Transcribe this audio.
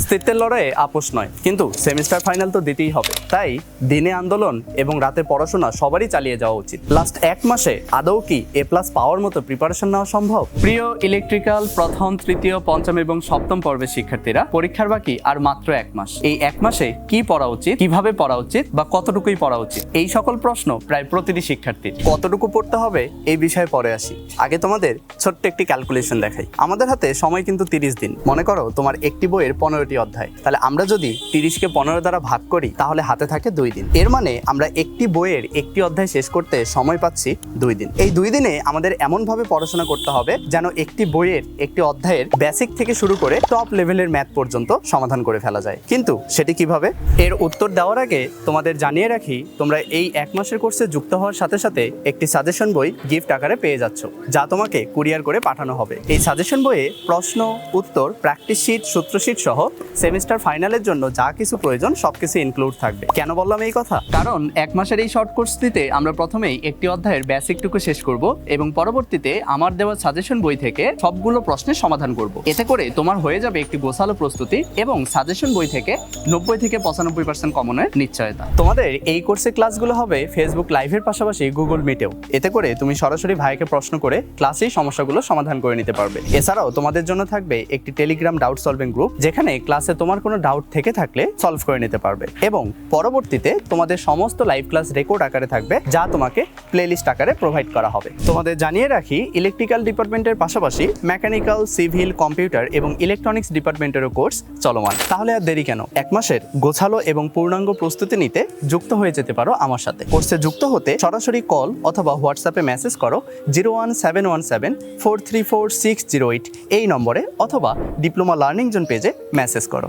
অস্তিত্বের লড়াইয়ে আপোষ নয়। কিন্তু সেমিস্টার ফাইনাল তো দিতেই হবে। তাই দিনে আন্দোলন এবং রাতে পড়াশোনা সবারই চালিয়ে যাওয়া উচিত। লাস্ট এক মাসে আদৌ কি এ প্লাস পাওয়ার মতো প্রিপারেশন নেওয়া সম্ভব? প্রিয় ইলেকট্রিক্যাল প্রথম, তৃতীয়, পঞ্চম এবং সপ্তম পর্বের শিক্ষার্থীরা, পরীক্ষার বাকি আর মাত্র এক মাস। এই এক মাসে কি পড়া উচিত, কীভাবে পড়া উচিত বা কতটুকুই পড়া উচিত? এই সকল প্রশ্ন প্রায় প্রতিটি শিক্ষার্থীর। কতটুকু পড়তে হবে এই বিষয়ে পরে আসি। আগে তোমাদের ছোট্ট একটি ক্যালকুলেশন দেখাই। আমাদের হাতে সময় কিন্তু তিরিশ দিন। মনে করো তোমার একটি বইয়ের পনেরোটি অধ্যায়। তাহলে আমরা যদি তিরিশকে পনেরো দ্বারা ভাগ করি, তাহলে হাতে থাকে দুই দিন। এর মানে আমরা একটি বইয়ের একটি অধ্যায় শেষ করতে সময় পাচ্ছি দুই দিন। এই দুই দিনে আমাদের এমনভাবে পড়াশোনা করতে হবে যেন একটি বইয়ের একটি অধ্যায়ের বেসিক থেকে শুরু করে টপ লেভেলের ম্যাথ পর্যন্ত সমাধান করে ফেলা যায়। কিন্তু সেটি কীভাবে? এর উত্তর দেওয়ার আগে তোমাদের জানিয়ে রাখি, তোমরা এই এক মাসের কোর্সে যুক্ত হওয়ার সাথে সাথে একটি সাজেশন বই গিফট আকারে পেয়ে যাচ্ছ, যা তোমাকে কুরিয়ার করে পাঠানো হবে। এই সাজেশন বইয়ে প্রশ্ন, উত্তর প্র্যাকটিস শিট সূত্র শিট সহ সেমিস্টার ফাইনালের জন্য যা কিছু প্রয়োজন সবকিছু ইনক্লুড থাকবে। কেন বললাম এই কথা? কারণ এক মাসের এই শর্ট কোর্সটিতে আমরা প্রথমেই একটি অধ্যায়ের বেসিকটুকু শেষ করব এবং পরবর্তীতে আমার দেওয়া সাজেশন বই থেকে সবগুলো প্রশ্নের সমাধান করব। এতে করে তোমার হয়ে যাবে একটি গোছালো প্রস্তুতি এবং সাজেশন বই থেকে নব্বই থেকে পঁচানব্বই পার্সেন্ট কমনের নিশ্চয়তা। তোমাদের এই কোর্সের ক্লাসগুলো হবে ফেসবুক লাইভের পাশাপাশি গুগল মিটেও এতে করে তুমি সরাসরি ভাইকে প্রশ্ন করে ক্লাসেই সমস্যাগুলো সমাধান করে নিতে পারবে। এছাড়াও তোমাদের জন্য থাকবে একটি টেলিগ্রাম ডাউট সলভিং গ্রুপ যেখানে ক্লাসে তোমার কোনো ডাউট থেকে থাকলে সলভ করে নিতে পারবে। এবং পরবর্তীতে তোমাদের সমস্ত লাইভ ক্লাস রেকর্ড আকারে থাকবে, যা তোমাকে প্লেলিস্ট আকারে প্রোভাইড করা হবে। তোমাদের জানিয়ে রাখি ইলেকট্রিক্যাল ডিপার্টমেন্টের পাশাপাশি মেকানিক্যাল সিভিল কম্পিউটার এবং ইলেকট্রনিক্স ডিপার্টমেন্টেরও কোর্স চলমান। তাহলে আর দেরি কেন? এক মাসের গোছালো এবং পূর্ণাঙ্গ প্রস্তুতি নিতে যুক্ত হয়ে যেতে পারো আমার সাথে। কোর্সে যুক্ত হতে সরাসরি কল অথবা হোয়াটসঅ্যাপে মেসেজ করো zero one seven one seven four three four six zero eight এই নম্বরে অথবা ডিপ্লোমা লার্নিং জোন পেজে মেসেজ করো